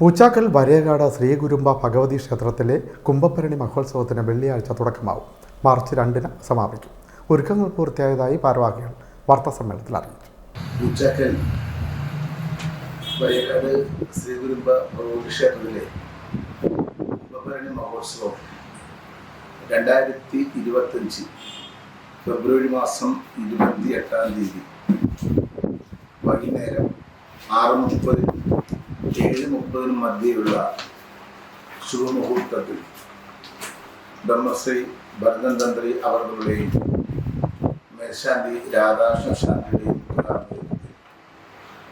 പൂച്ചാക്കൽ വരേകാട് ശ്രീഗുരുമ്പ ഭഗവതി ക്ഷേത്രത്തിലെ കുംഭഭരണി മഹോത്സവത്തിന് വെള്ളിയാഴ്ച തുടക്കമാവും. മാർച്ച് രണ്ടിന് സമാപിക്കും. ഒരുക്കങ്ങൾ പൂർത്തിയായതായി ഭാരവാഹികൾ വാർത്താസമ്മേളനത്തിൽ അറിയിച്ചു. പൂച്ചാക്കൽ വയനാട് ശ്രീകുരുമ്പ ഭഗവതി ക്ഷേത്രത്തിലെ കുംഭഭരണി മഹോത്സവം രണ്ടായിരത്തി ഇരുപത്തഞ്ച് ഫെബ്രുവരി മാസം ഇരുപത്തി എട്ടാം തീയതി വൈകുന്നേരം ആറ് മുപ്പത് ഏഴ് മുപ്പതിനും മധ്യയുള്ള ശുഭമുഹൂർത്തത്തിൽ ബ്രഹ്മശ്രീ ഭരതന്തന്ത്രി അവരുടെയും മേശാന്തി രാധാകൃഷ്ണ ശാന്തിയുടെയും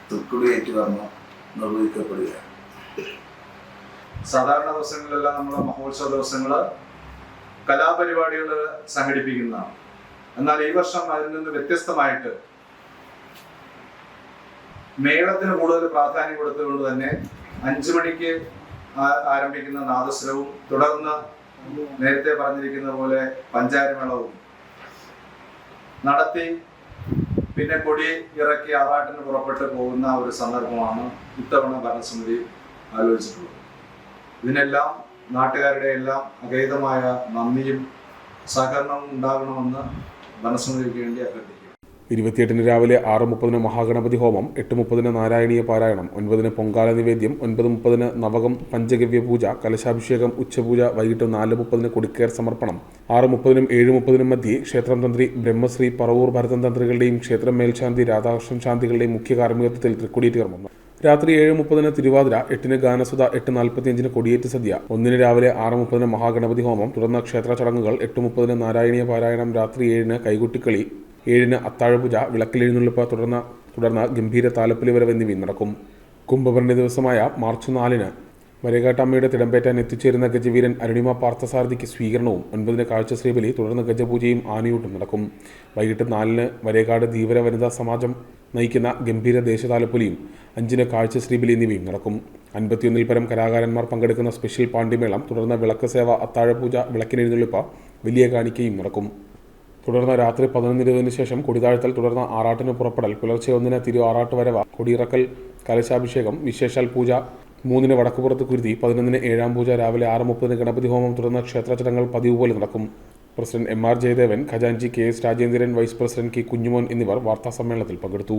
തൃക്കുടിയേറ്റ് കർമ്മം നിർവഹിക്കപ്പെടുകയാണ് സാധാരണ ദിവസങ്ങളിലെല്ലാം നമ്മൾ മഹോത്സവ ദിവസങ്ങൾ കലാപരിപാടികൾ സംഘടിപ്പിക്കുന്ന എന്നാൽ ഈ വർഷം അതിൽ നിന്ന് വ്യത്യസ്തമായിട്ട് മേളത്തിന് കൂടുതൽ പ്രാധാന്യം കൊടുത്തുകൊണ്ട് തന്നെ അഞ്ചു മണിക്ക് ആരംഭിക്കുന്ന നാദസ്വരവും തുടർന്ന് നേരത്തെ പറഞ്ഞിരിക്കുന്ന പോലെ പഞ്ചാരിമേളവും നടത്തി പിന്നെ കൊടി ഇറക്കി ആറാട്ടിന് പുറപ്പെട്ട് പോകുന്ന ഒരു സന്ദർഭമാണ് ഇത്തവണ ഭരണസമിതി ആലോചിച്ചിട്ടുള്ളത്. ഇതിനെല്ലാം നാട്ടുകാരുടെ എല്ലാം അഗൈതമായ നന്ദിയും സഹകരണവും ഉണ്ടാകണമെന്ന് ഭരണസമിതിക്ക് വേണ്ടി അഭ്യർത്ഥിക്കുന്നു. ഇരുപത്തിയെട്ടിന് രാവിലെ ആറ് മുപ്പതിന് മഹാഗണപതി ഹോമം എട്ട് മുപ്പതിന് നാരായണീയ പാരായണം ഒൻപതിന് പൊങ്കാല നിവേദ്യം ഒൻപത് മുപ്പതിന് നവകം പഞ്ചഗവ്യ പൂജ കലശാഭിഷേകം ഉച്ചപൂജ വൈകിട്ട് നാല് മുപ്പതിന് കൊടിക്കേർ സമർപ്പണം ആറ് മുപ്പതിനും ഏഴ് മുപ്പതിനും മധ്യേ ക്ഷേത്രം തന്ത്രി ബ്രഹ്മശ്രീ പറവൂർ ഭരതൻ തന്ത്രികളുടെയും ക്ഷേത്രം മേൽശാന്തി രാധാകൃഷ്ണൻ ശാന്തികളുടെയും മുഖ്യ കാർമ്മികത്വത്തിൽ തൃക്കൊടിയേറ്റ് കർമ്മം രാത്രി ഏഴ് മുപ്പതിന് തിരുവാതിര എട്ടിന് ഗാനസുധ എട്ട് നാൽപ്പത്തിയഞ്ചിന് കൊടിയേറ്റ് സദ്യ ഒന്നിന് രാവിലെ ആറ് മുപ്പതിന് മഹാഗണപതി ഹോമം തുടർന്ന് ക്ഷേത്ര ചടങ്ങുകൾ എട്ട് മുപ്പതിന് നാരായണീയ പാരായണം രാത്രി ഏഴിന് കൈകുട്ടിക്കളി ഏഴിന് അത്താഴപൂജ വിളക്കിലെഴുന്നള്ളിപ്പ് തുടർന്ന് തുടർന്ന് ഗംഭീര താലപ്പൊലി വരവ് എന്നിവയും നടക്കും. കുംഭഭരണി ദിവസമായ മാർച്ച് നാലിന് വരകാട്ടമ്മയുടെ തിടമ്പേറ്റാൻ എത്തിച്ചേരുന്ന ഗജവീരൻ അരുണിമ പാർത്ഥസാരഥിക്ക് സ്വീകരണവും ഒൻപതിന് കാഴ്ച ശ്രീബലി തുടർന്ന് ഗജപൂജയും ആനയൂട്ടും നടക്കും. വൈകിട്ട് നാലിന് വരേകാട് ധീവര വനിതാ സമാജം നയിക്കുന്ന ഗംഭീര ദേശതാലപ്പൊലിയും അഞ്ചിന് കാഴ്ച ശ്രീബലി എന്നിവയും നടക്കും. അൻപത്തിയൊന്നിൽ പരം കലാകാരന്മാർ പങ്കെടുക്കുന്ന സ്പെഷ്യൽ പാണ്ഡിമേളം തുടർന്ന് വിളക്ക് സേവ അത്താഴപൂജ വിളക്കിനെഴുന്നള്ളിപ്പ് വലിയ കാണിക്കയും നടക്കും. തുടർന്ന് രാത്രി പതിനൊന്ന് ഇരുപതിന് ശേഷം കൊടിതാഴ്ത്തൽ തുടർന്ന് ആറാട്ടിന് പുറപ്പെടൽ പുലർച്ചെ ഒന്നിന് തിരു ആറാട്ട് വരവ കൊടിയിറക്കൽ കലശാഭിഷേകം വിശേഷാൽ പൂജ മൂന്നിന് വടക്കുപുറത്ത് കുരുതി പതിനൊന്നിന് ഏഴാം പൂജ രാവിലെ ആറ് മുപ്പതിന് ഗണപതി ഹോമം തുടർന്ന് ക്ഷേത്ര ചടങ്ങുകൾ പതിവ് പോലെ നടക്കും. President M R Jayadevan ഖജാൻജി K S Rajendran vice president K Kunjumon എന്നിവർ വാർത്താസമ്മേളനത്തിൽ പങ്കെടുത്തു.